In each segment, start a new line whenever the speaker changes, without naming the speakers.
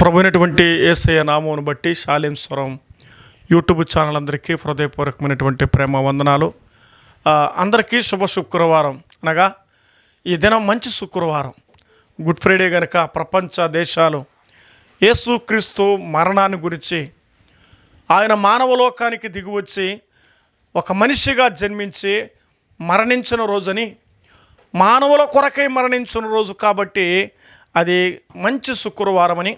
ప్రభునటువంటి ఏసయ్య నామమును బట్టి శాలేం స్వరం యూట్యూబ్ ఛానల్ అందరికీ హృదయపూర్వకమైనటువంటి ప్రేమ వందనాలు. అందరికీ శుభ శుక్రవారం. అనగా ఈ దినం మంచి శుక్రవారం. గుడ్ ఫ్రైడే కనుక ప్రపంచ దేశాలు యేసుక్రీస్తు మరణాన్ని గురించి ఆయన మానవలోకానికి దిగువచ్చి ఒక మనిషిగా జన్మించి మరణించిన రోజని మానవుల కొరకై మరణించిన రోజు కాబట్టి అది మంచి శుక్రవారం అని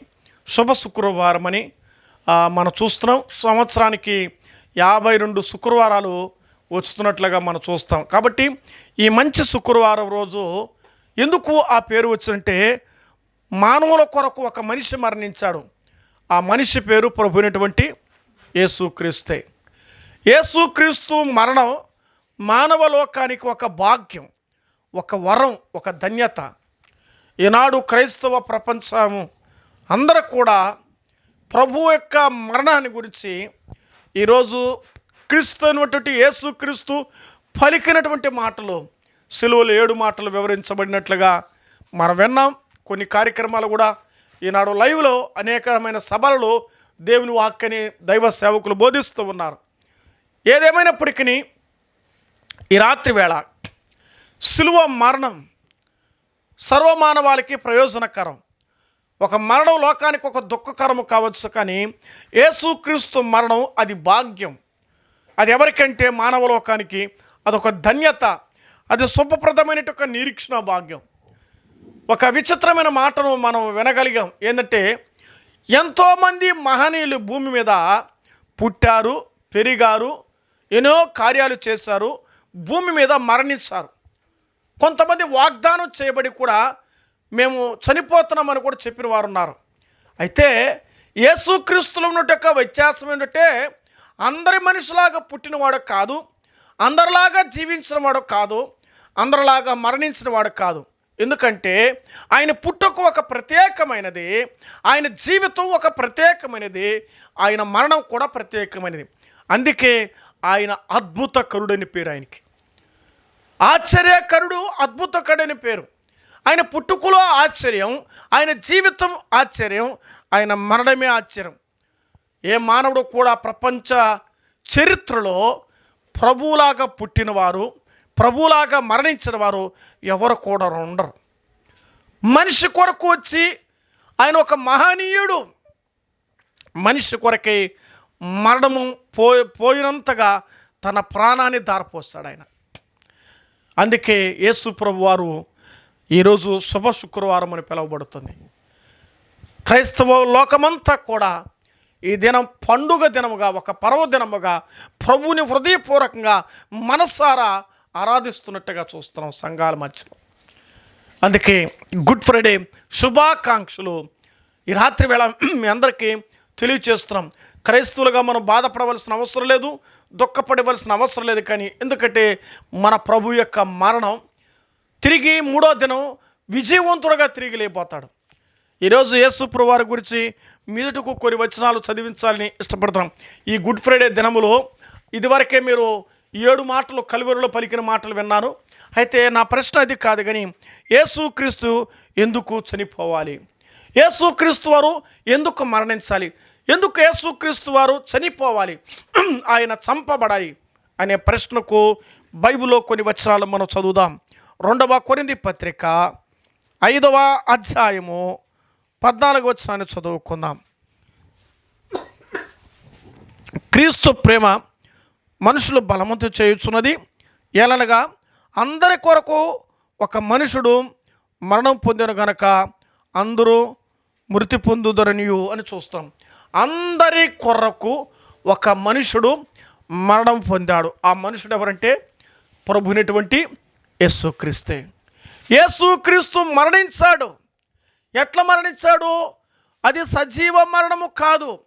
శుభ శుక్రవారం అని మనం చూస్తున్నాం. సంవత్సరానికి యాభై రెండు శుక్రవారాలు వస్తున్నట్లుగా మనం చూస్తాం. కాబట్టి ఈ మంచి శుక్రవారం రోజు ఎందుకు ఆ పేరు వచ్చిందంటే మానవుల కొరకు ఒక మనిషి మరణించాడు. ఆ మనిషి పేరు ప్రభునటువంటి యేసుక్రీస్తే యేసుక్రీస్తు మరణం మానవ లోకానికి ఒక భాగ్యం ఒక వరం ఒక ధన్యత. ఈనాడు క్రైస్తవ ప్రపంచము అందరూ కూడా ప్రభు యొక్క మరణాన్ని గురించి ఈరోజు క్రీస్తు అయినటువంటి యేసుక్రీస్తు పలికినటువంటి మాటలు సిలువలు ఏడు మాటలు వివరించబడినట్లుగా మనం విన్నాం. కొన్ని కార్యక్రమాలు కూడా ఈనాడు లైవ్లో అనేకమైన సభలలో దేవుని వాక్యని దైవ సేవకులు బోధిస్తూ ఉన్నారు. ఏదేమైనప్పటికీ ఈ రాత్రి వేళ సిలువ మరణం సర్వమానవాళికి ప్రయోజనకరం. ఒక మరణం లోకానికి ఒక దుఃఖకరము కావచ్చు కానీ యేసుక్రీస్తు మరణం అది భాగ్యం. అది ఎవరికంటే మానవ లోకానికి అదొక ధన్యత. అది శుభప్రదమైన ఒక నిరీక్షణ భాగ్యం. ఒక విచిత్రమైన మాటను మనం వినగలిగాం. ఏంటంటే ఎంతోమంది మహనీయులు భూమి మీద పుట్టారు పెరిగారు ఎన్నో కార్యాలు చేశారు భూమి మీద మరణించారు. కొంతమంది వాగ్దానం చేయబడి కూడా మేము చనిపోతున్నామని కూడా చెప్పిన వారు ఉన్నారు అయితే యేసుక్రీస్తులు ఉన్నట్టు యొక్క వ్యత్యాసం ఏంటంటే అందరి మనిషిలాగా పుట్టినవాడు కాదు అందరిలాగా జీవించిన వాడు కాదు అందరిలాగా మరణించిన వాడు కాదు. ఎందుకంటే ఆయన పుట్టుక ఒక ప్రత్యేకమైనది ఆయన జీవితం ఒక ప్రత్యేకమైనది ఆయన మరణం కూడా ప్రత్యేకమైనది. అందుకే ఆయన అద్భుత అద్భుతకరుడని పేరు ఆయనకి. ఆశ్చర్యకరుడు అద్భుతకరుడని పేరు. ఆయన పుట్టుకలో ఆశ్చర్యం ఆయన జీవితం ఆశ్చర్యం ఆయన మరణమే ఆశ్చర్యం. ఏ మానవుడు కూడా ప్రపంచ చరిత్రలో ప్రభువులాగా పుట్టినవారు ప్రభువులాగా మరణించిన వారు ఎవరు కూడా ఉండరు. మనిషి కొరకు వచ్చి ఆయన ఒక మహనీయుడు. మనిషి కొరకై మరణము పో పోయినంతగా తన ప్రాణాన్ని దారిపోస్తాడు ఆయన. అందుకే యేసు ప్రభు వారు ఈరోజు శుభ శుక్రవారం అని పిలువబడుతుంది. క్రైస్తవ లోకమంతా కూడా ఈ దినం పండుగ దినముగా ఒక పర్వదినముగా ప్రభువుని హృదయపూర్వకంగా మనసారా ఆరాధిస్తున్నట్టుగా చూస్తున్నాం సంఘాల మధ్యలో. అందుకే గుడ్ ఫ్రైడే శుభాకాంక్షలు. ఈ రాత్రి వేళ మీ అందరికీ తెలియచేస్తున్నాం. క్రైస్తవులుగా మనం బాధపడవలసిన అవసరం లేదు దుఃఖపడవలసిన అవసరం లేదు కానీ ఎందుకంటే మన ప్రభు యొక్క మరణం తిరిగి మూడో దినం విజయవంతుడుగా తిరిగి లేకపోతాడు. ఈరోజు యేసుప్రు వారి గురించి మీదటకు కొన్ని వచనాలు చదివించాలని ఇష్టపడతాం. ఈ గుడ్ ఫ్రైడే దినములో ఇదివరకే మీరు ఏడు మాటలు కలువరిలో పలికిన మాటలు విన్నాను. అయితే నా ప్రశ్న అది కాదు కానీ యేసుక్రీస్తు ఎందుకు చనిపోవాలి? యేసుక్రీస్తు వారు ఎందుకు మరణించాలి? ఎందుకు యేసుక్రీస్తు వారు చనిపోవాలి? ఆయన చంపబడాలి అనే ప్రశ్నకు బైబిల్లో కొన్ని వచనాలు మనం చదువుదాం. రెండవ కొరింది పత్రిక ఐదవ అధ్యాయము పద్నాలుగు వచ్చినాన్ని చదువుకుందాం. క్రీస్తు ప్రేమ మనుషులు బలవంతు చేయుచున్నది ఏలనగా అందరి కొరకు ఒక మనుషుడు మరణం పొందిన గనక అందరూ మృతి పొందుదరనియు అని చూస్తాం. అందరి కొరకు ఒక మనుషుడు మరణం పొందాడు. ఆ మనుషుడు ఎవరంటే ప్రభునటువంటి యేసుక్రీస్తే. యేసుక్రీస్తు మరణించాడు. ఎట్లా మరణించాడు? అది సజీవ మరణము కాదు.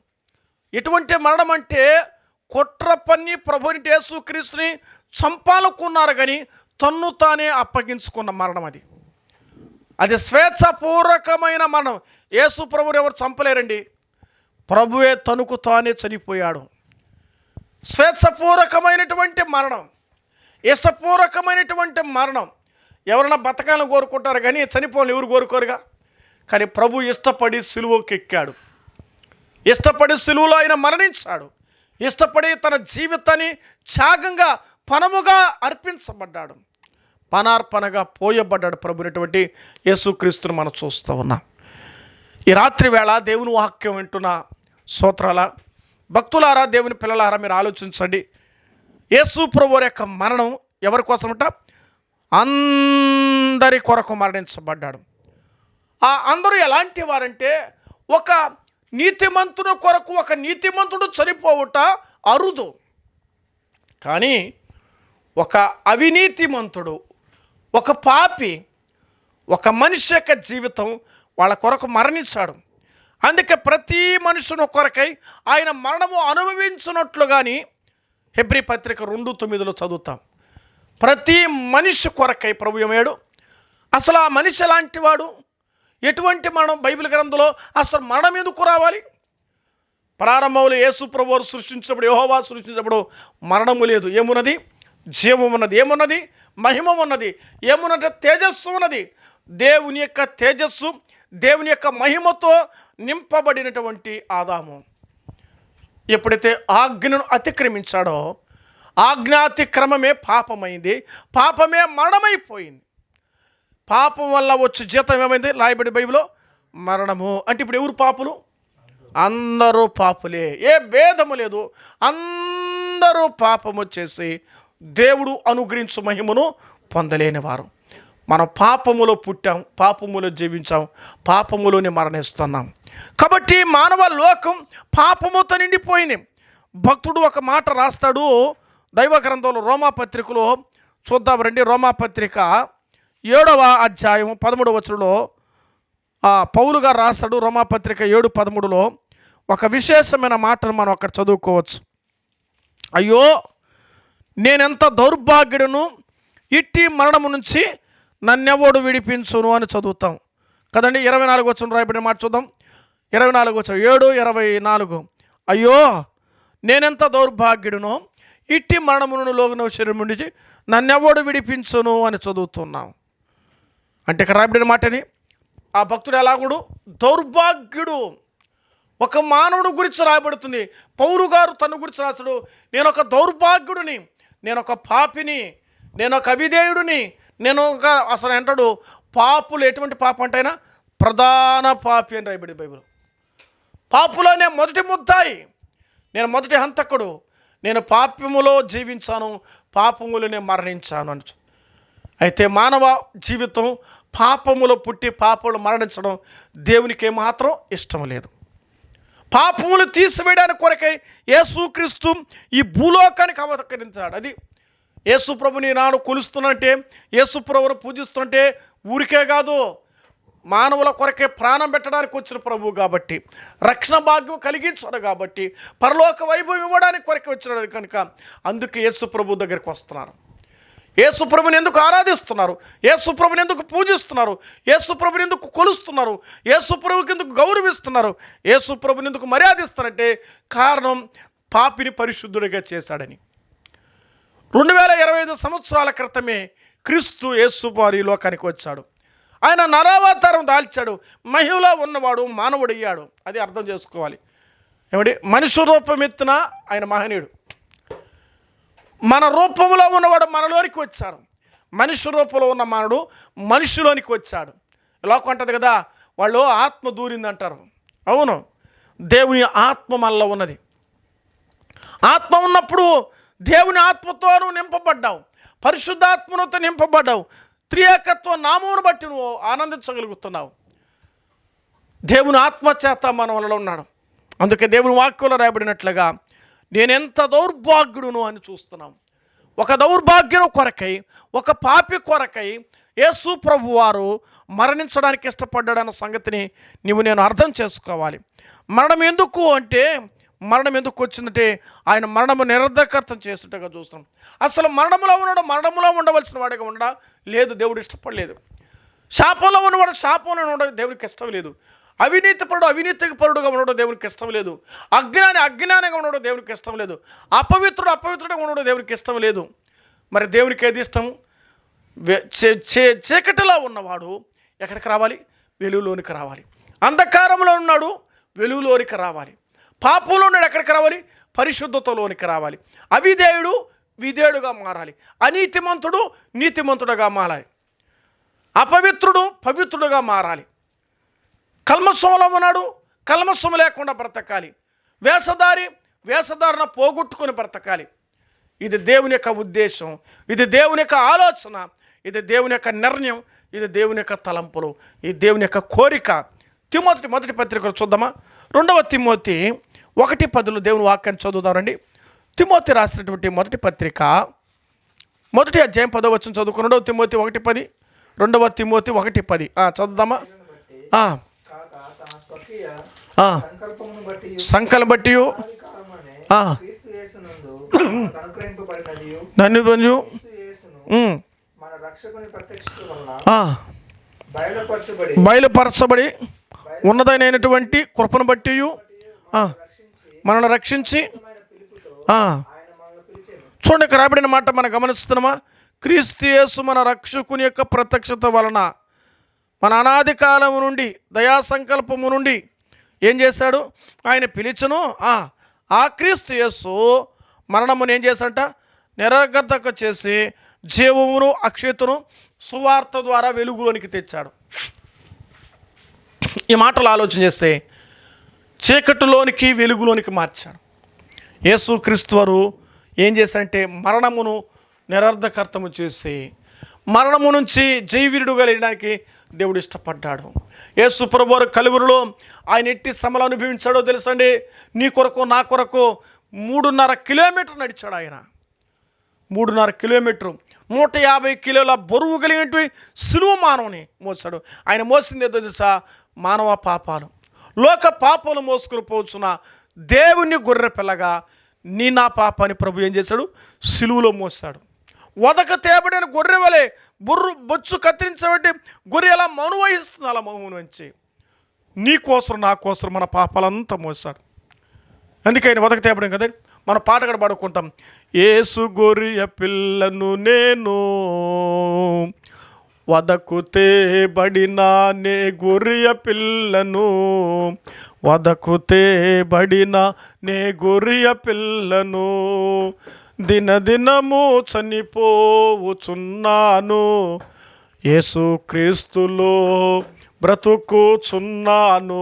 ఎటువంటి మరణం అంటే కుట్ర పన్ని ప్రభుని యేసుక్రీస్తుని చంపాలనుకున్నారు కానీ తన్ను తానే అప్పగించుకున్న మరణం అది. అది స్వేచ్ఛపూర్వకమైన మరణం. యేసు ప్రభుని ఎవరు చంపలేరండి? ప్రభువే తనుకు తానే చనిపోయాడు. స్వేచ్ఛపూర్వకమైనటువంటి మరణం. ఇష్టపూర్వకమైనటువంటి మరణం. ఎవరైనా బతకాలని కోరుకుంటారు కానీ చనిపోని ఎవరు కోరుకోరుగా? కానీ ప్రభు ఇష్టపడి సులువుకి ఎక్కాడు ఇష్టపడి సులువులో ఆయన మరణించాడు. ఇష్టపడి తన జీవితాన్ని త్యాగంగా పనముగా అర్పించబడ్డాడు. పనార్పణగా పోయబడ్డాడు ప్రభునటువంటి యేసుక్రీస్తుని మనం చూస్తూ ఉన్నాం. ఈ రాత్రి వేళ దేవుని వాక్యం వింటున్న సోత్రాల భక్తులారా దేవుని పిల్లలారా మీరు ఆలోచించండి. యేసు ప్రభు యొక్క మరణం ఎవరి కోసమట? అందరి కొరకు మరణించబడ్డాడు. ఆ అందరూ ఎలాంటి వారంటే ఒక నీతిమంతుడు కొరకు ఒక నీతిమంతుడు చనిపోవుట అరుదు. కానీ ఒక అవినీతిమంతుడు ఒక పాపి ఒక మనిషి యొక్క జీవితం వాళ్ళ కొరకు మరణించాడు. అందుకే ప్రతి మనుషుని కొరకై ఆయన మరణము అనుభవించినట్లు కానీ హెబ్రి పత్రిక రెండు తొమ్మిదిలో చదువుతాం. ప్రతి మనిషి కొరకై ప్రభు ఏమయ్యాడు? అసలు ఆ మనిషి లాంటివాడు ఎటువంటి మరణం? బైబిల్ గ్రంథంలో అసలు మరణం ఎందుకు రావాలి? ప్రారంభంలో యేసు ప్రభు వారు సృష్టించినప్పుడు యహోవా సృష్టించినప్పుడు మరణము లేదు. ఏమున్నది? జీవం ఉన్నది. ఏమున్నది? మహిమ ఉన్నది. ఏమున్నది? తేజస్సు ఉన్నది. దేవుని యొక్క తేజస్సు దేవుని యొక్క మహిమతో నింపబడినటువంటి ఆదాము. ఎప్పుడైతే ఆజ్ఞను అతిక్రమించాడో ఆజ్ఞాతిక్రమమే పాపమైంది పాపమే మరణమైపోయింది. పాపం వల్ల వచ్చే జీతం ఏమైంది? రాయబడి బైబిలో మరణము. అంటే ఇప్పుడు ఎవరు పాపులు? అందరూ పాపులే. ఏ భేదము లేదు. అందరూ పాపము చేసి దేవుడు అనుగ్రహించు మహిమను పొందలేని వారు మనం పాపములో పుట్టాం పాపములో జీవించాం పాపములోనే మరణిస్తున్నాం. కాబట్టి మానవ లోకం పాపముతో నిండిపోయింది. భక్తుడు ఒక మాట రాస్తాడు దైవ గ్రంథంలో రోమాపత్రికలో చూద్దాం రండి రోమాపత్రిక ఏడవ అధ్యాయం పదమూడవ వచ్చులో పౌలుగా రాస్తాడు రోమాపత్రిక ఏడు పదమూడులో. ఒక విశేషమైన మాటను మనం అక్కడ చదువుకోవచ్చు. అయ్యో నేనెంత దౌర్భాగ్యుడును ఇట్టి మరణము నుంచి నన్నెవడు విడిపించును అని చదువుతాం. కదండి ఇరవై నాలుగు వచ్చిన రాయబడిన మాట చూద్దాం. ఇరవై నాలుగు వచ్చిన ఏడు ఇరవై నాలుగు. అయ్యో నేనెంత దౌర్భాగ్యుడునో ఇట్టి మరణమును లోగున శరీరం నుంచి నన్నెవడు విడిపించును అని చదువుతున్నాం. అంటే ఇక్కడ రాయబడిన మాటని ఆ భక్తుడు ఎలాగుడు? దౌర్భాగ్యుడు. ఒక మానవుడు గురించి రాయబడుతుంది. పౌరు గారు తన గురించి రాశాడు నేను ఒక దౌర్భాగ్యుడిని. నేను ఒక పాపిని. నేను ఒక అవిధేయుడిని. నేను ఒక అసలు అంటాడు పాపులు ఎటువంటి పాప అంటే ఆయన ప్రధాన పాపి అని రాయబడి బైబిల్. పాపులోనే మొదటి ముద్దాయి. నేను మొదటి హంతకుడు. నేను పాపములో జీవించాను పాపములోనే మరణించాను అని అయితే మానవ జీవితం పాపములో పుట్టి పాపములు మరణించడం దేవునికి ఏమాత్రం ఇష్టం లేదు. పాపములు తీసివేయడానికి కొరకై యేసుక్రీస్తు ఈ భూలోకానికి అవతకరించాడు అది యేసుప్రభుని నాడు కొలుస్తున్నట్టే యేసు పూజిస్తుంటే ఊరికే కాదు మానవుల కొరకే ప్రాణం పెట్టడానికి వచ్చిన ప్రభు కాబట్టి రక్షణ భాగ్యం కలిగించాడు కాబట్టి పరలోక వైభవం ఇవ్వడానికి కొరకే వచ్చినాడు కనుక అందుకే యేసు ప్రభు దగ్గరికి వస్తున్నారు. యేసు ప్రభుని ఎందుకు ఆరాధిస్తున్నారు? యేసు ప్రభుని ఎందుకు పూజిస్తున్నారు? యేసు ప్రభుని ఎందుకు కొలుస్తున్నారు? యేసు ప్రభుకి ఎందుకు గౌరవిస్తున్నారు? యేసు ప్రభుని ఎందుకు మర్యాదిస్తారంటే కారణం పాపిని పరిశుద్ధుడిగా చేశాడని. రెండు వేల ఇరవై ఐదు సంవత్సరాల క్రితమే క్రీస్తు యేసువారి లోకానికి వచ్చాడు. ఆయన నరావతారం దాల్చాడు. మహిళలో ఉన్నవాడు మానవుడయ్యాడు. అది అర్థం చేసుకోవాలి. ఏమిటి మనిషి రూపం ఎత్తిన ఆయన మహనీయుడు. మన రూపంలో ఉన్నవాడు మనలోనికి వచ్చాడు. మనిషి రూపంలో ఉన్న మానవుడు మనిషిలోనికి వచ్చాడు. లోకం అంటది కదా వాళ్ళు ఆత్మ దూరింది అంటారు. అవును. దేవుని ఆత్మ మనలో ఉన్నది. ఆత్మ ఉన్నప్పుడు దేవుని ఆత్మతో నువ్వు నింపబడ్డావు. పరిశుద్ధాత్మతో నింపబడ్డావు. త్రియేకత్వ నామమును బట్టి నువ్వు ఆనందించగలుగుతున్నావు. దేవుని ఆత్మచేత మన వలలో ఉన్నాడు. అందుకే దేవుని వాక్యంలో రాయబడినట్లుగా నేనెంత దౌర్భాగ్యుడును అని చూస్తున్నాం. ఒక దౌర్భాగ్యం కొరకై ఒక పాపి కొరకై యేసు ప్రభు వారు మరణించడానికి ఇష్టపడ్డాడన్న సంగతిని నువ్వు నేను అర్థం చేసుకోవాలి. మరణం ఎందుకు అంటే మరణం ఎందుకు వచ్చిందంటే ఆయన మరణము నిరర్ధకర్తం చేస్తుంటగా చూస్తున్నాం. అసలు మరణములో ఉన్నాడు మరణములో ఉండవలసిన వాడిగా ఉండడా? లేదు దేవుడు ఇష్టపడలేదు. శాపంలో ఉన్నవాడు శాపంలో ఉండడం దేవునికి ఇష్టం లేదు. అవినీతి పరుడు అవినీతికి పరుడుగా ఉండడం దేవునికి ఇష్టం లేదు. అజ్ఞాని అజ్ఞానంగా ఉండడం దేవునికి ఇష్టం లేదు. అపవిత్రుడు అపవిత్రుడుగా ఉండడం దేవునికి ఇష్టం లేదు. మరి దేవునికి ఏది ఇష్టం? చే- చే- చీకటిలో ఉన్నవాడు ఎక్కడికి రావాలి? వెలుగులోనికి రావాలి. అంధకారంలో ఉన్నాడు వెలుగులోనికి రావాలి. పాపంలో ఉన్నాడు ఎక్కడికి రావాలి? పరిశుద్ధతలోనికి రావాలి. అవిధేయుడు విధేయుడుగా మారాలి. అనీతిమంతుడు నీతిమంతుడుగా మారాలి. అపవిత్రుడు పవిత్రుడుగా మారాలి. కల్మసంలో ఉన్నాడు కల్మసం లేకుండా బ్రతకాలి. వేషధారి వేషధారణ పోగొట్టుకుని బ్రతకాలి. ఇది దేవుని యొక్క ఉద్దేశం ఇది దేవుని యొక్క ఆలోచన ఇది దేవుని యొక్క నిర్ణయం ఇది దేవుని యొక్క తలంపులు ఇది దేవుని యొక్క కోరిక. తిమోతి మొదటి పత్రికలు చూద్దామా? రెండవ తిమోతి ఒకటి పదులు దేవుని వాక్యాన్ని చదువుదామండి తిమోతి రాసినటువంటి మొదటి పత్రిక మొదటి అధ్యాయం పదో వచ్చిన చదువుకు రెండవ తిమోతి ఒకటి పది రెండవ తిమోతి ఒకటి పది. చదువుదామా? ఆ,
బట్టి
సంకలం నన్ను కొంచెం
బయలుపరచబడి.
బయలుపరచబడి. ఉన్నదైనటువంటి కృపను బట్టి మనల్ని రక్షించి చూడండి ఇక్కడ రాబడిన మాట మనం గమనిస్తున్నామా? క్రీస్తు యేసు మన రక్షకుని యొక్క ప్రత్యక్షత వలన మన అనాది కాలము నుండి దయా సంకల్పము నుండి ఏం చేశాడు? ఆయన పిలిచను ఆ, ఆ క్రీస్తు యేసు మరణమును ఏం చేశాడంట? నిరగర్ధక చేసి జీవమును అక్షయతను సువార్త ద్వారా వెలుగులోనికి తెచ్చాడు. ఈ మాటలు ఆలోచన చేస్తే చీకటిలోనికి వెలుగులోనికి మార్చాడు యేసుక్రీస్తు వారు ఏం చేశారంటే మరణమును నిరర్ధకర్తము చేసి మరణము నుంచి జైవీరుడుగా వెళ్ళడానికి దేవుడు ఇష్టపడ్డాడు. యేసు ప్రభు కలువురులో ఆయన ఎట్టి శ్రమలు అనుభవించాడో తెలుసండి? నీ కొరకు నా కొరకు మూడున్నర కిలోమీటర్ నడిచాడు ఆయన. మూడున్నర కిలోమీటర్ నూట యాభై కిలోల బరువు కలిగినటువంటి సులువు మానవుని మోసాడు ఆయన మోసింది ఏదో తెలుసా? మానవ పాపాలు. లోక పాపలు మోసుకుని పోవచ్చున దేవుని గొర్రె పిల్లగా నీ నా పాపాన్ని ప్రభు ఏం చేశాడు? సిలువులో మోసాడు వదక తేబడిన గొర్రె వలె బుర్రు బొచ్చు కత్తిరించబట్టి గొర్రె ఎలా మనువహిస్తుంది? అలా మౌను వంచి నీ కోసం నా కోసం మన పాపాలంతా మోసాడు అందుకని వదక తేపడం కదా మన పాట కూడా పాడుకుంటాం. ఏసు గొర్రె పిల్లను నేను వదకుతేబడిన నే గొర్రె పిల్లను. వదకు తేబడిన నే గొర్రె పిల్లను. దినదినము చనిపోవుచున్నాను. యేసుక్రీస్తులో బ్రతుకుచున్నాను.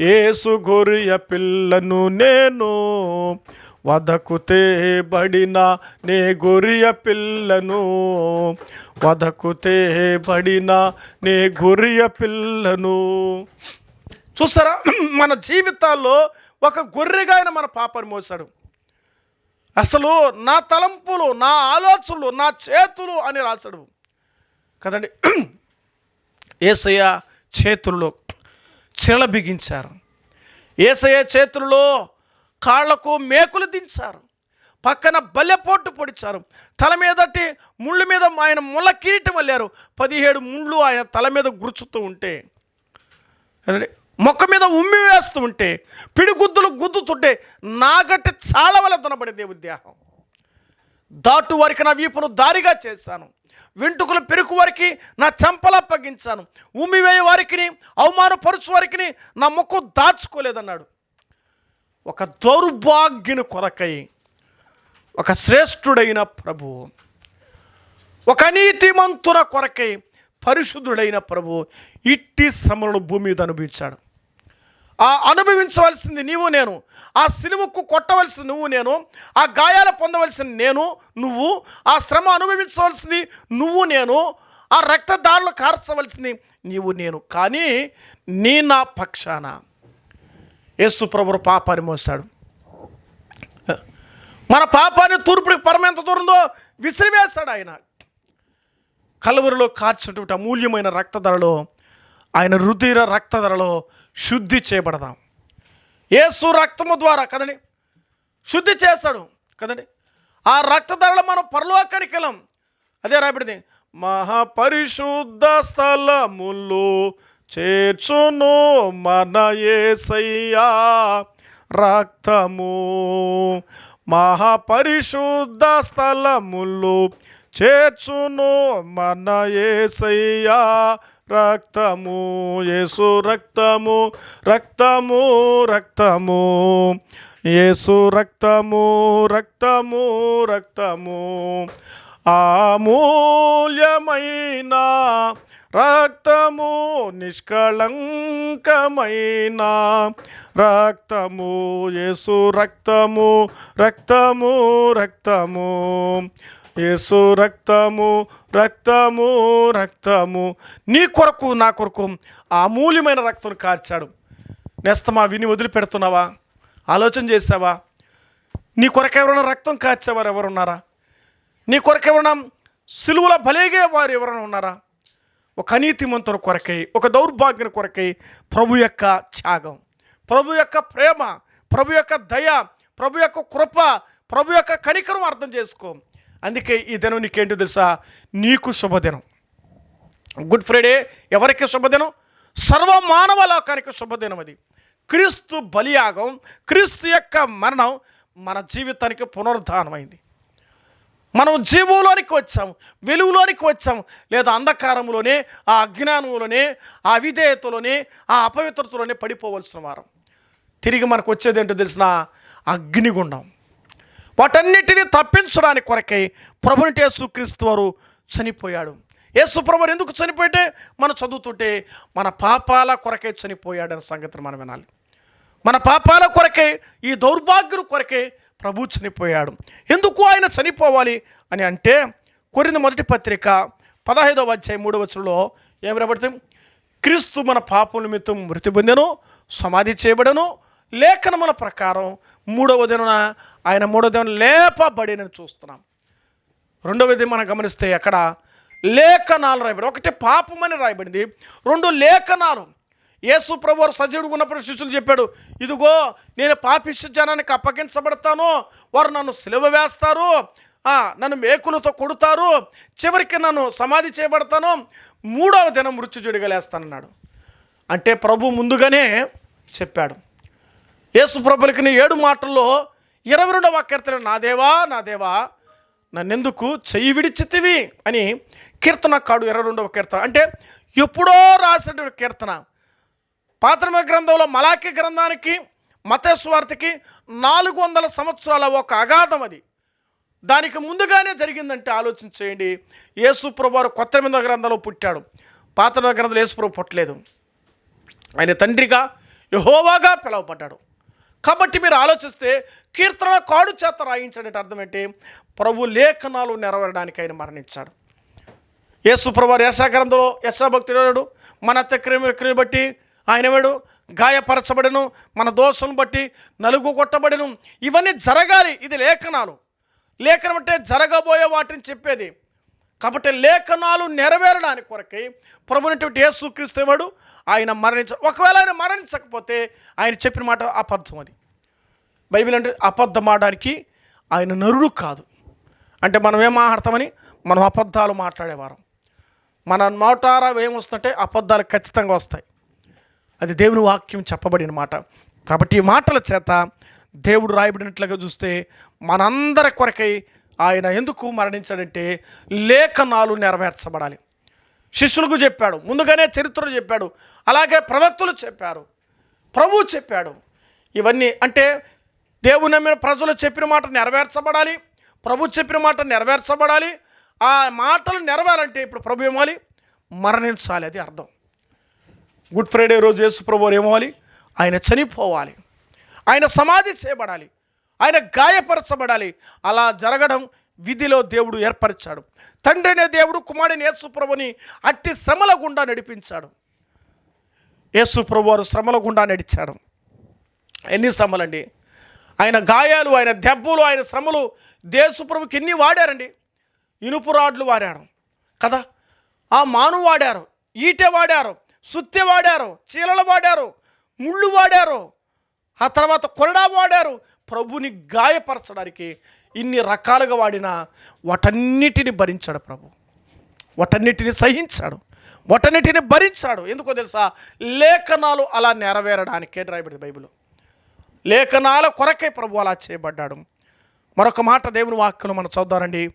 ఏసు గొర్రె పిల్లను నేను వదకుతే బడిన నే గొరియ పిల్లను. వదకుతే బడిన నే గొర్రె పిల్లను. చూసారా? మన జీవితాల్లో ఒక గొర్రెగా ఆయన మన పాపని మోసాడు అసలు నా తలంపులు నా ఆలోచనలు నా చేతులు అని రాశాడు. కదండి? ఏసయ్య చేతుల్లో చిరల బిగించారు. ఏసయ్య చేతుల్లో కాళ్ళకు మేకులు దించారు. పక్కన బల్లెపోటు పొడిచారు. తల మీదటి ముళ్ళు మీద ఆయన ముళ్ళ కిరీటం వెళ్ళారు పదిహేడు ముళ్ళు ఆయన తల మీద గుర్చుతూ ఉంటే మొక్క మీద ఉమ్మి వేస్తూ ఉంటే పిడిగుద్దులు గుద్దుతుంటే నాగట్టి చాలా వల్ల దునబడే దేవుడి దేహం. దాటు వారికి నా వీపును దారిగా చేశాను. వెంట్రుకలు పెరుకు వారికి నా చెంపలు అప్పగించాను. ఉమ్మివేయ వారికి అవమానపరుచు వారికి నా ముక్కు దాచుకోలేదన్నాడు. ఒక దౌర్భాగ్యుని కొరకై ఒక శ్రేష్ఠుడైన ప్రభు ఒక నీతిమంతుల కొరకై పరిశుద్ధుడైన ప్రభు ఇట్టి శ్రమలను భూమి మీద అనుభవించాడు. ఆ అనుభవించవలసింది నీవు నేను ఆ సిలువకు కొట్టవలసిన నువ్వు నేను ఆ గాయాలు పొందవలసిన నేను నువ్వు ఆ శ్రమ అనుభవించవలసింది నువ్వు నేను ఆ రక్తదారులు కార్చవలసింది నీవు నేను. కానీ నీ నా పక్షాన యేసు ప్రభుడు పాపాన్ని మోసాడు మన పాపాన్ని తూర్పుడికి పరమ ఎంత దూరందో విసిరివేస్తాడు ఆయన. కలువరిలో కార్చినటువంటి అమూల్యమైన రక్తధరలో ఆయన రుధిర రక్తధరలో శుద్ధి చేయబడదాం. యేసు రక్తము ద్వారా కదండి శుద్ధి చేస్తాడు కదండి. ఆ రక్తధరలో మనం పరలోకానికి వెళ్ళాం. అదే రాబడింది మహాపరిశుద్ధ స్థలములో చేర్చును మన ఏసయ్యా రక్తము. మహాపరిశుద్ధ స్థలములు చేర్చును మన ఏసయ్యా రక్తము. యేసు రక్తము రక్తము రక్తము. యేసు రక్తము రక్తము రక్తము. అమూల్యమైన రక్తము నిష్కళంకమైన. రక్తము యేసు రక్తము రక్తము రక్తము. యేసు రక్తము రక్తము రక్తము. నీ కొరకు నా కొరకు ఆ అమూల్యమైన రక్తం కార్చాడు. నేస్తమా విని వదిలిపెడుతున్నావా? ఆలోచన చేసావా నీ కొరకు ఎవరైనా రక్తం కార్చేవారు ఎవరున్నారా? నీ కొరకు ఎవరైనా సిలువల బలిగే వారు ఎవరైనా ఉన్నారా? ఒక అనీతిమంతుల కొరకై ఒక దౌర్భాగ్యం కొరకై ప్రభు యొక్క త్యాగం. ప్రభు యొక్క ప్రేమ ప్రభు యొక్క దయ ప్రభు యొక్క కృప ప్రభు యొక్క కనికరం అర్థం చేసుకో. అందుకే ఈ దినం నీకేంటో తెలుసా? నీకు శుభదినం. గుడ్ ఫ్రైడే ఎవరికి శుభదినం? సర్వ మానవ లోకానికి శుభదినం అది. క్రీస్తు బలియాగం క్రీస్తు యొక్క మరణం మన జీవితానికి పునరుద్ధానమైంది. మనం జీవంలోనికి వచ్చాం వెలుగులోనికి వచ్చాం లేదా అంధకారంలోనే ఆ అజ్ఞానంలోనే ఆ అవిధేయతలోనే ఆ అపవిత్రతలోనే పడిపోవలసిన వారం. తిరిగి మనకు వచ్చేది ఏంటో తెలిసిన అగ్నిగుండం. వాటన్నిటిని తప్పించడానికి కొరకై ప్రభునిటి యేసుక్రీస్తు వారు చనిపోయాడు. యేసు ప్రభు ఎందుకు చనిపోయితే మనం చదువుతుంటే మన పాపాల కొరకై చనిపోయాడనే సంగతిని మనం వినాలి. మన పాపాల కొరకే ఈ దౌర్భాగ్యుల కొరకే ప్రభు చనిపోయాడు. ఎందుకు ఆయన చనిపోవాలి అని అంటే కొరింది మొదటి పత్రిక పదహైదవ అధ్యాయం మూడవ వచ్చులో ఏమి రాబడుతుంది? క్రీస్తు మన పాపం నిమిత్తం మృతి పొందెను సమాధి చేయబడను లేఖనముల ప్రకారం మూడవ దిన ఆయన మూడవ దిన లేపబడినని చూస్తున్నాం. రెండవది మనం గమనిస్తే అక్కడ లేఖనాలు రాయబడి ఒకటి పాపమని రాయబడింది రెండు లేఖనాలు. యేసు ప్రభు వారు సజీవుడు ఉన్నప్పుడు శిష్యులు చెప్పాడు ఇదిగో నేను పాపిష్ట జనానికి అప్పగించబడతాను. వారు నన్ను సిలువ వేస్తారు. నన్ను మేకులతో కొడతారు. చివరికి నన్ను సమాధి చేయబడతాను. మూడవ దినం మృత్యుజుడిగా లేస్తానన్నాడు. అంటే ప్రభు ముందుగానే చెప్పాడు యేసు ప్రభులకి ఏడు మాటల్లో ఇరవై రెండవ కీర్తన నా దేవా నా దేవా నన్నెందుకు చెయ్యి విడిచితివి? అని కీర్తన కాడు ఇరవై రెండవ కీర్తన. అంటే ఎప్పుడో రాసిన కీర్తన. పాత్రమ గ్రంథంలో మలాకి గ్రంథానికి మతేశ్వార్తకి నాలుగు వందల సంవత్సరాల ఒక అగాధం అది. దానికి ముందుగానే జరిగిందంటే ఆలోచన చేయండి. యేసు ప్రభువారు కొత్త మీద గ్రంథంలో పుట్టాడు. పాత గ్రంథంలో యేసుప్రభు పుట్టలేదు. ఆయన తండ్రిగా యహోవాగా పిలువబడ్డాడు. కాబట్టి మీరు ఆలోచిస్తే కీర్తన కాడు చేత రాయించాడంటే అర్థం ఏంటి? ప్రభు లేఖనాలు నెరవేరడానికి ఆయన మరణించాడు. యేసు ప్రభు యశా గ్రంథంలో యశా భక్తుడు మన క్రిమి క్రిమి బట్టి ఆయన వాడు గాయపరచబడను. మన దోషం బట్టి నలుగు కొట్టబడను. ఇవన్నీ జరగాలి. ఇది లేఖనాలు. లేఖనం అంటే జరగబోయే వాటిని చెప్పేది. కాబట్టి లేఖనాలు నెరవేరడానికి కొరకై ప్రభునటువంటి యేసు క్రీస్తువాడు ఆయన మరణించ ఒకవేళ ఆయన మరణించకపోతే ఆయన చెప్పిన మాట అబద్ధం అది. బైబిల్ అంటే అబద్ధం ఆడడానికి ఆయన నరుడు కాదు. అంటే మనం ఏం మనం అబద్ధాలు మాట్లాడేవారం. మన నోటారా ఏమొస్తుంటే అబద్ధాలు ఖచ్చితంగా వస్తాయి. అది దేవుని వాక్యం చెప్పబడిన మాట. కాబట్టి ఈ మాటల చేత దేవుడు రాయబడినట్లుగా చూస్తే మనందరి కొరకై ఆయన ఎందుకు మరణించాడంటే లేఖనాలు నెరవేర్చబడాలి. శిష్యులకు చెప్పాడు ముందుగానే చరిత్రలు చెప్పాడు అలాగే ప్రవక్తలు చెప్పారు ప్రభు చెప్పాడు. ఇవన్నీ అంటే దేవుని నమ్మిన ప్రజలు చెప్పిన మాట నెరవేర్చబడాలి ప్రభు చెప్పిన మాట నెరవేర్చబడాలి ఆ మాటలు నెరవేరాలంటే ఇప్పుడు ప్రభు ఏమాలి మరణించాలి అది అర్థం. గుడ్ ఫ్రైడే రోజు యేసుప్రభు ఏమవ్వాలి? ఆయన చనిపోవాలి. ఆయన సమాధి చేయబడాలి. ఆయన గాయపరచబడాలి. అలా జరగడం విధిలో దేవుడు ఏర్పరిచాడు. తండ్రి అనే దేవుడు కుమారుని యేసుప్రభుని అట్టి శ్రమల గుండా నడిపించాడు. యేసుప్రభు వారు శ్రమల గుండా నడిచాడు ఎన్ని శ్రమలండి? ఆయన గాయాలు ఆయన దెబ్బలు ఆయన శ్రమలు దేశప్రభుకి ఎన్ని వాడారండి? ఇనుపు రాడ్లు వాడారు. కదా? ఆ మాను వాడారు. ఈటె వాడారు. సుత్తి వాడారు చీలలు వాడారు ముళ్ళు వాడారు. ఆ తర్వాత కొరడా వాడారు. ప్రభుని గాయపరచడానికి ఇన్ని రకాలుగా వాడిన వాటన్నిటిని భరించాడు ప్రభు. వాటన్నిటిని సహించాడు. వాటన్నిటిని భరించాడు. ఎందుకో తెలుసా? లేఖనాలు అలా నెరవేరడానికే రాయబడింది బైబిల్. లేఖనాల కొరకే ప్రభు అలా చేయబడ్డాడు. మరొక మాట దేవుని వాక్యం మనం చూద్దామండి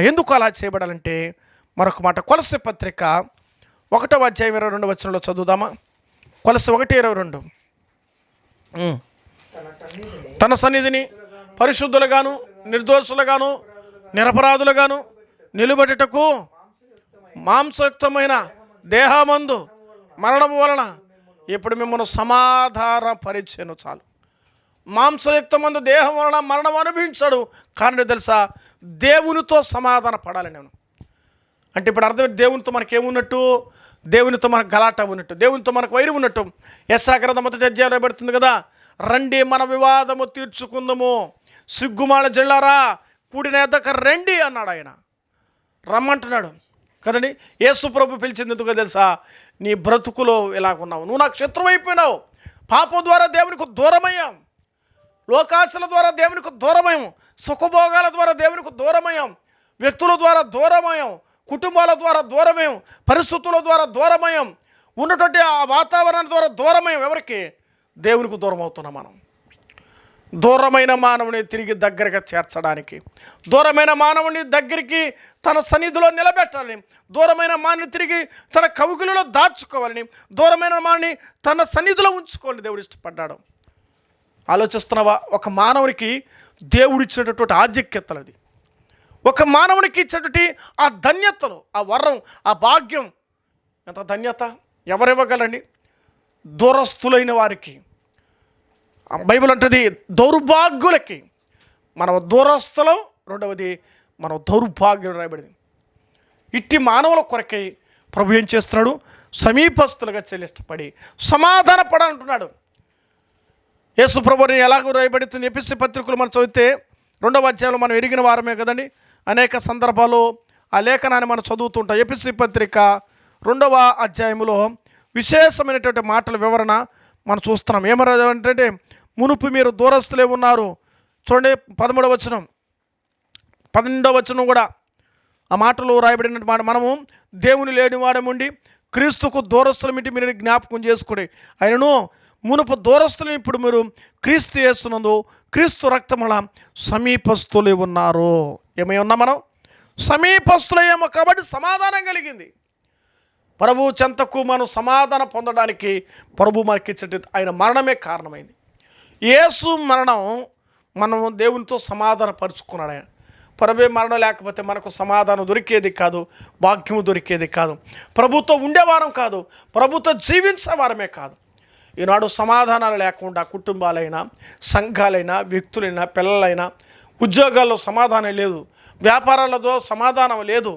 ఎందుకు అలా చేయబడాలంటే మరొక మాట కొలసి పత్రిక ఒకటో అధ్యాయం ఇరవై రెండు వచనంలో చదువుదామా? కొలసి ఒకటి ఇరవై రెండు.
తన సన్నిధిని
తన సన్నిధిని పరిశుద్ధులుగాను నిర్దోషులుగాను నిరపరాధులుగాను నిలబెట్టుటకు మాంసయుక్తమైన దేహమందు మరణం వలన ఇప్పుడు మిమ్మల్ని సమాధాన పరిచయను చాలు. మాంసయుక్తమందు దేహం వలన మరణం అనుభవించాడు. కానీ తెలుసా? దేవునితో సమాధాన పడాలి నేను. అంటే ఇప్పుడు అర్థం దేవునితో మనకేమున్నట్టు దేవునితో మనకు గలాట ఉన్నట్టు. దేవునితో మనకు వైరు ఉన్నట్టు. యశాగ్రంథ మొదటి అధ్యాయం రాయబడుతుంది కదా? రండి మన వివాదము తీర్చుకుందాము. సిగ్గుమాల జిల్లారా? కూడిన ఎద్దక రండి అన్నాడు ఆయన. రమ్మంటున్నాడు. కదండి? యేసుప్రభు పిలిచింది ఎందుకో తెలుసా? నీ బ్రతుకులో ఇలాగున్నావు. నువ్వు నాకు శత్రువు అయిపోయినావు. పాపం ద్వారా దేవునికి దూరమయ్యాం. లోకాశల ద్వారా దేవునికి దూరమయ్యాం. సుఖభోగాల ద్వారా దేవునికి దూరమయ్యాం. వ్యక్తుల ద్వారా దూరమయ్యాం. కుటుంబాల ద్వారా దూరమయం పరిస్థితుల ద్వారా దూరమయం ఉన్నటువంటి ఆ వాతావరణం ద్వారా దూరమయం ఎవరికి? దేవునికి దూరం అవుతున్నాం మనం. దూరమైన మానవుని తిరిగి దగ్గరగా చేర్చడానికి దూరమైన మానవుని దగ్గరికి తన సన్నిధిలో నిలబెట్టాలని దూరమైన మానవుని తిరిగి తన కవుకులలో దాచుకోవాలని దూరమైన మానని తన సన్నిధిలో ఉంచుకోవాలని దేవుడు ఇష్టపడ్డాడు. ఆలోచిస్తున్నావా? ఒక మానవునికి దేవుడిచ్చినటువంటి ఆధిక్యతలు అది. ఒక మానవునికి ఇచ్చినటువంటి ఆ ధన్యతలు ఆ వరం ఆ భాగ్యం ఎంత ధన్యత? ఎవరివ్వగలండి? దూరస్తులైన వారికి. బైబిల్ అంటది దౌర్భాగ్యులకి. మనం దూరస్తులం రెండవది మనం దౌర్భాగ్యం రాయబడింది. ఇట్టి మానవుల కొరకై ప్రభు ఏం చేస్తున్నాడు? సమీపస్తులుగా చెల్లిష్టపడి సమాధాన పడాలంటున్నాడు యేసు ప్రభుని ఎలాగో రాయబడుతుంది? ఎపిసి పత్రికలు మనం చదివితే రెండవ అధ్యాయంలో మనం ఎరిగిన వారమే కదండి? అనేక సందర్భాలు ఆ లేఖనాన్ని మనం చదువుతుంటాం. ఎపిసి పత్రిక రెండవ అధ్యాయంలో విశేషమైనటువంటి మాటల వివరణ మనం చూస్తున్నాం. ఏమరంటే మునుపు మీరు దూరస్తులే ఉన్నారు. చూడండి పదమూడవ వచనం. పన్నెండవ వచనం కూడా ఆ మాటలు రాయబడిన మాట మనము దేవుని లేనివాడముండి క్రీస్తుకు దూరస్తులమిటి మీరు జ్ఞాపకం చేసుకుని ఆయనను మునుపు దూరస్తులు ఇప్పుడు మీరు క్రీస్తు చేస్తున్నందు క్రీస్తు రక్తముల సమీపస్తులు ఉన్నారు. ఏమై ఉన్నాం మనం? సమీపస్తులయ్యాము కాబట్టి సమాధానం కలిగింది. ప్రభు చెంతకు మనం సమాధానం పొందడానికి ప్రభు మనకి ఆయన మరణమే కారణమైంది. యేసు మరణం మనం దేవునితో సమాధాన పరుచుకున్నాడు ఆయన. ప్రభే మరణం లేకపోతే మనకు సమాధానం దొరికేది కాదు భాగ్యము దొరికేది కాదు. ప్రభుతో ఉండేవారం కాదు ప్రభుతో జీవించేవారమే కాదు. ఈనాడు సమాధానాలు లేకుండా కుటుంబాలైనా సంఘాలైనా వ్యక్తులైనా పిల్లలైనా ఉద్యోగాల్లో సమాధానం లేదు వ్యాపారాలతో సమాధానం లేదు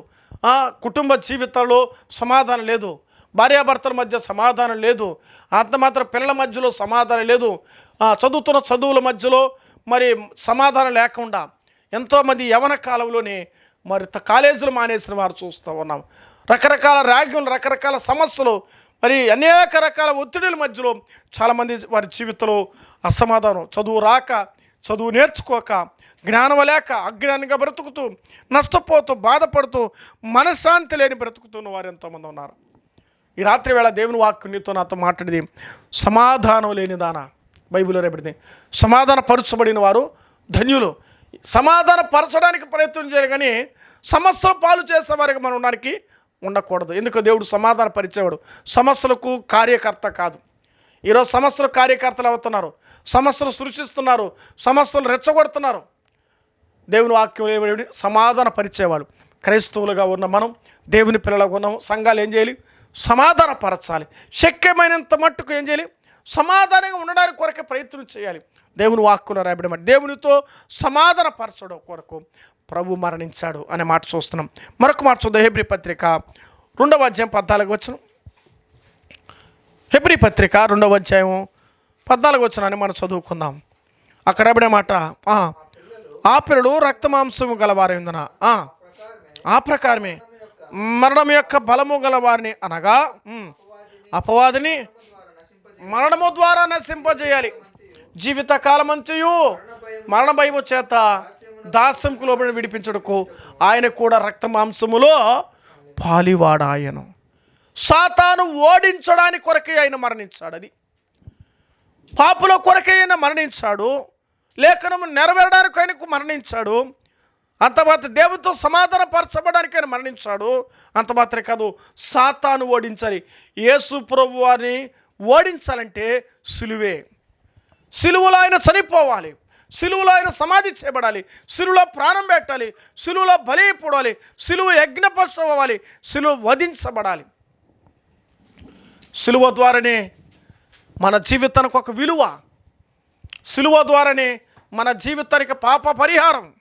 కుటుంబ జీవితంలో సమాధానం లేదు భార్యాభర్తల మధ్య సమాధానం లేదు అంత మాత్రం పిల్లల మధ్యలో సమాధానం లేదు చదువుతున్న చదువుల మధ్యలో మరి సమాధానం లేకుండా ఎంతోమంది యవన కాలంలోనే మరి కాలేజీలు మానేసిన వారు చూస్తూ ఉన్నాం. రకరకాల ర్యాగులు రకరకాల సమస్యలు మరి అనేక రకాల ఒత్తిడిల మధ్యలో చాలామంది వారి జీవితంలో అసమాధానం చదువు రాక చదువు నేర్చుకోక జ్ఞానం లేక అజ్ఞానంగా బ్రతుకుతూ నష్టపోతూ బాధపడుతూ మనశ్శాంతి లేని బ్రతుకుతున్న వారు ఎంతోమంది ఉన్నారు. ఈ రాత్రి వేళ దేవుని వాక్కు నీతో నాతో మాట్లాడింది సమాధానం లేనిదానా బైబిల్లో రేపటిది సమాధాన పరచబడిన వారు ధన్యులు. సమాధాన పరచడానికి ప్రయత్నం చేయగానే సమస్యలు పాలు చేసేవారికి మనం ఉండడానికి ఉండకూడదు. ఎందుకు దేవుడు సమాధాన పరిచేవాడు సమస్యలకు కార్యకర్త కాదు. ఈరోజు సమస్యలు కార్యకర్తలు అవుతున్నారు. సమస్యలు సృష్టిస్తున్నారు. సమస్యలు రెచ్చగొడుతున్నారు. దేవుని వాక్యం సమాధాన పరిచేవాడు క్రైస్తవులుగా ఉన్న మనం దేవుని పిల్లలుగా ఉన్నాము. సంఘాలు ఏం చేయాలి? సమాధాన పరచాలి శక్యమైనంత మట్టుకు ఏం చేయాలి? సమాధానంగా ఉండడానికి కొరకే ప్రయత్నం చేయాలి. దేవుని వాక్కులో రాయబడి దేవునితో సమాధాన పరచడం కొరకు ప్రభు మరణించాడు అనే మాట చూస్తున్నాం. మరొక మాట చూద్దాం. హెబ్రి పత్రిక రెండవ అధ్యాయం పద్నాలుగు వచ్చిన హెబ్రి పత్రిక రెండవ అధ్యాయం పద్నాలుగు వచ్చినాన్ని మనం చదువుకుందాం. అక్కడ మాట ఆ, పిల్లలు రక్తమాంసము గలవారైందన ఆ, ఆ ప్రకారమే మరణం యొక్క బలము గలవారిని అనగా అపవాదిని మరణము ద్వారా నశింపజేయాలి. జీవిత కాలమంతయు మరణ భయము చేత దాసంకు లోబడి విడిపించడకు ఆయన కూడా రక్త మాంసములో పాలివాడాయను. సాతాను ఓడించడానికి కొరకే ఆయన మరణించాడు అది. పాపుల కొరకే ఆయన మరణించాడు. లేఖనము నెరవేరడానికి ఆయనకు మరణించాడు. అంత మాత్రం దేవునితో సమాధాన పరచబడానికి ఆయన మరణించాడు. అంత మాత్రమే కాదు సాతాను ఓడించాలి. యేసు ప్రభు వారిని ఓడించాలంటే సిలువే. సిలువలో ఆయన చనిపోవాలి. సిలువలో ఆయన సమాధి చేయబడాలి. సిలువలో ప్రాణం పెట్టాలి. సిలువలో బలిపడాలి సిలువ యజ్ఞపశం అవ్వాలి సిలువ వధించబడాలి. సిలువ ద్వారానే మన జీవితానికి ఒక విలువ. సిలువ ద్వారానే మన జీవితానికి పాప పరిహారం.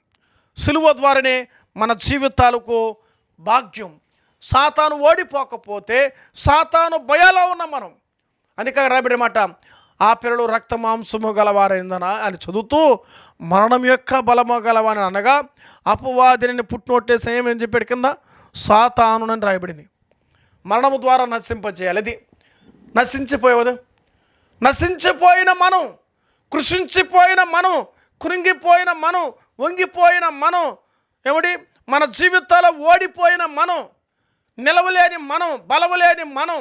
సిలువ ద్వారానే మన జీవితాలకు భాగ్యం. సాతాను ఓడిపోకపోతే సాతాను భయాలో ఉన్నాం మనం. అందుకే రాబడి మాట ఆ పిల్లలు రక్త మాంసము గలవారైందన అని చదువుతూ మరణం యొక్క బలము గలవని అనగా అపవాదిని పుట్టినొట్టే సమయం ఏం చెప్పాడు కింద సాతాను అని రాయబడింది. మరణము ద్వారా నశింపజేయాలి అది నశించిపోయేవదు నశించిపోయిన మనం కృషించిపోయిన మనం కృంగిపోయిన మనం వంగిపోయిన మనం ఏమిటి? మన జీవితాల్లో ఓడిపోయిన మనం నిలవలేని మనం బలవలేని మనం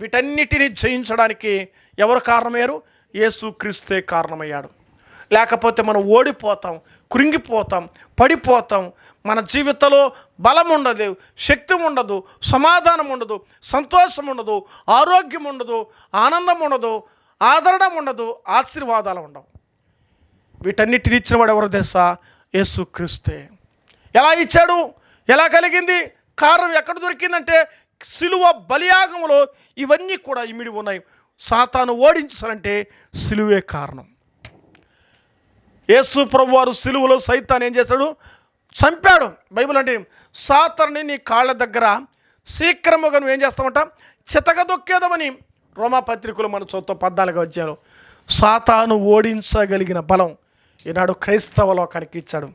వీటన్నిటిని జయించడానికి ఎవరు కారణమయ్యారు? యేసు క్రీస్తే కారణమయ్యాడు. లేకపోతే మనం ఓడిపోతాం కృంగిపోతాం పడిపోతాం. మన జీవితంలో బలం ఉండదు శక్తి ఉండదు సమాధానం ఉండదు సంతోషం ఉండదు ఆరోగ్యం ఉండదు ఆనందం ఉండదు ఆదరణ ఉండదు ఆశీర్వాదాలు ఉండవు. వీటన్నిటిని ఇచ్చిన వాడు ఎవరు తెలుసా? యేసు క్రీస్తే. ఎలా ఇచ్చాడు? ఎలా కలిగింది? కారణం ఎక్కడ దొరికిందంటే సిలువ బలియాగంలో ఇవన్నీ కూడా ఇమిడి ఉన్నాయి. సాతాను ఓడించాలంటే సిలువే కారణం. యేసు ప్రభు వారు సిలువలో సైతాన్ని ఏం చేశాడు? చంపాడు. బైబిల్ అంటే సాతాన్ని నీ కాళ్ళ దగ్గర శీఘ్రముగా నువ్వు ఏం చేస్తామంట చితకదొక్కేదమని రోమాపత్రికలు మన చొత్త పద్నాలుగు వచ్చారు సాతాను ఓడించగలిగిన బలం ఈనాడు క్రైస్తవ లోకానికి ఇచ్చాడు.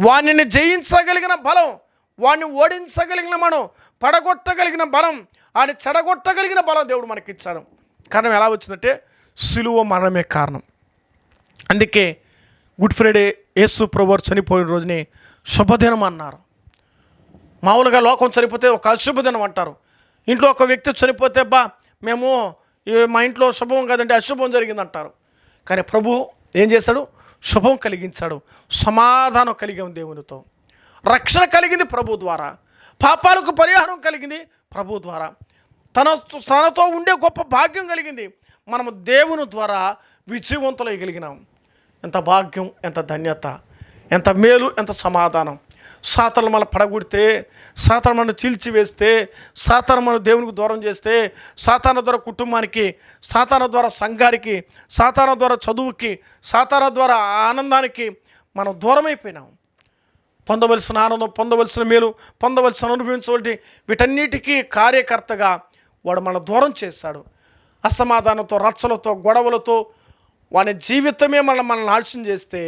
వాణ్ణి జయించగలిగిన బలం వాణ్ణి ఓడించగలిగిన మనం పడగొట్టగలిగిన బలం ఆయన చెడగొట్టగలిగిన బలం దేవుడు మనకి ఇచ్చాడు కారణం ఎలా వచ్చిందంటే సిలువ మరణమే కారణం. అందుకే గుడ్ ఫ్రైడే యేసు ప్రభువారు చనిపోయిన రోజుని శుభదినం అన్నారు. మామూలుగా లోకం చనిపోతే ఒక అశుభదినం అంటారు. ఇంట్లో ఒక వ్యక్తి చనిపోతే బా మేము మా ఇంట్లో శుభం కాదంటే అశుభం జరిగింది అంటారు కానీ ప్రభు ఏం చేశాడు? శుభం కలిగించాడు. సమాధానం కలిగాం దేవునితో. రక్షణ కలిగింది ప్రభు ద్వారా. పాపాలకు పరిహారం కలిగింది ప్రభు ద్వారా. తన తనతో ఉండే గొప్ప భాగ్యం కలిగింది. మనము దేవుని ద్వారా విజయవంతులయ్యగలిగినాం. ఎంత భాగ్యం ఎంత ధన్యత ఎంత మేలు ఎంత సమాధానం. సాతను మన పడగొడితే సాతను మనం చీల్చివేస్తే సాతాను మనం దేవునికి దూరం చేస్తే సాతాన ద్వారా కుటుంబానికి సాతాన ద్వారా సంఘానికి సాతాన ద్వారా చదువుకి సాతాన ద్వారా ఆనందానికి మనం దూరం అయిపోయినాం పొందవలసిన ఆనందం పొందవలసిన మేలు పొందవలసిన అనుభవించవలటి వీటన్నిటికీ కార్యకర్తగా వాడు మన దూరం చేశాడు. అసమాధానంతో రచ్చలతో గొడవలతో వాని జీవితమే మనం మనల్ని నాశనం చేస్తే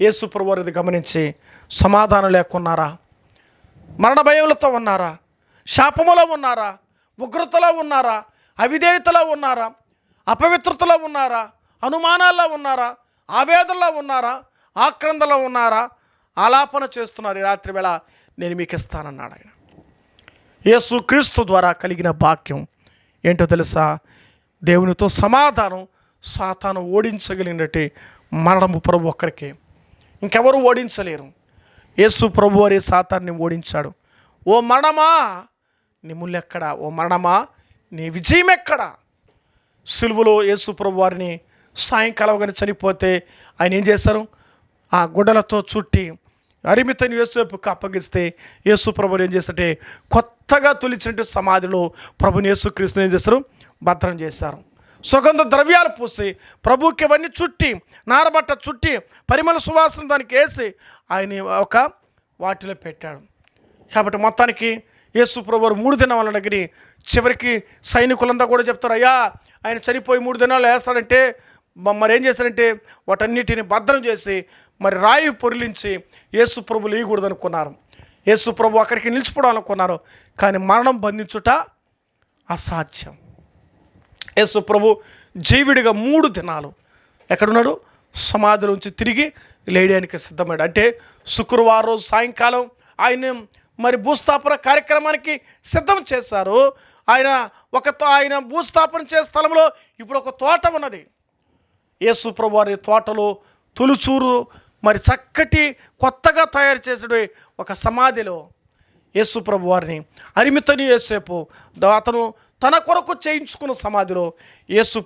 యేసుప్రభు వారు ఇది గమనించి సమాధానం లేకున్నారా? మరణ భయములతో ఉన్నారా? శాపములో ఉన్నారా? ఉగ్రతలో ఉన్నారా? అవిధేయతలో ఉన్నారా? అపవిత్రతలో ఉన్నారా? అనుమానాల్లో ఉన్నారా? ఆవేదనలో ఉన్నారా? ఆక్రందలో ఉన్నారా? ఆలాపన చేస్తున్నారు ఈ రాత్రి వేళ నేను మీకు ఇస్తానన్నాడు ఆయన. యేసుక్రీస్తు ద్వారా కలిగిన భాగ్యం. ఏంటో తెలుసా? దేవునితో సమాధానం సాతాను ఓడించగలిగినట్టు మరణము ప్రభు ఒక్కరికే. ఇంకెవరు ఓడించలేరు. యేసు ప్రభు వారి సాతాన్ని ఓడించాడు. ఓ మరణమా? నీ ముల్లెక్కడా? ఓ మరణమా? నీ విజయం ఎక్కడా సిలువలో యేసు ప్రభు వారిని సాయంకాలం కానీ చనిపోతే ఆయన ఏం చేశారు? ఆ గుడ్డలతో చుట్టి అరిమితని యేసుకు అప్పగిస్తే యేసు ప్రభుని ఏం చేస్తే కొత్తగా తొలిచినట్టు సమాధిలో ప్రభుని యేసుక్రీస్తుని ఏం చేస్తారు? భద్రం చేశారు సుగంధ ద్రవ్యాలు పూసి ప్రభుకి ఇవన్నీ చుట్టి నారబట్ట చుట్టి పరిమళ సువాసన దానికి వేసి ఆయన ఒక వాటిలో పెట్టాడు. కాబట్టి మొత్తానికి యేసు ప్రభు మూడు దినాల వాళ్ళ దగ్గర చివరికి సైనికులంతా కూడా చెప్తారు అయ్యా ఆయన చనిపోయి మూడు దినాలు వేస్తాడంటే మరేం మరి ఏం చేస్తారంటే వాటన్నిటిని భద్రం చేసి మరి రాయి పొరిలించి యేసు ప్రభులు ఇవ్వకూడదు అనుకున్నారు యేసు ప్రభు అక్కడికి నిలిచిపోవడం అనుకున్నారు కానీ మరణం బంధించుట అసాధ్యం. యేసు ప్రభు జీవిడిగా మూడు దినాలు ఎక్కడున్నాడు? సమాధి నుంచి తిరిగి లేయడానికి సిద్ధమయ్యాడు. అంటే శుక్రవారం రోజు సాయంకాలం ఆయన మరి భూస్థాపన కార్యక్రమానికి సిద్ధం చేశారు. ఆయన ఒక తో- ఆయన భూస్థాపన చేసే స్థలంలో ఇప్పుడు ఒక తోట ఉన్నది. యేసు ప్రభు వారి తోటలో తొలుచూరు మరి చక్కటి కొత్తగా తయారు చేసే ఒక సమాధిలో యేసు ప్రభు వారిని అరిమితని యేసేపు అతను తన కొరకు చేయించుకున్న సమాధిలో యేసు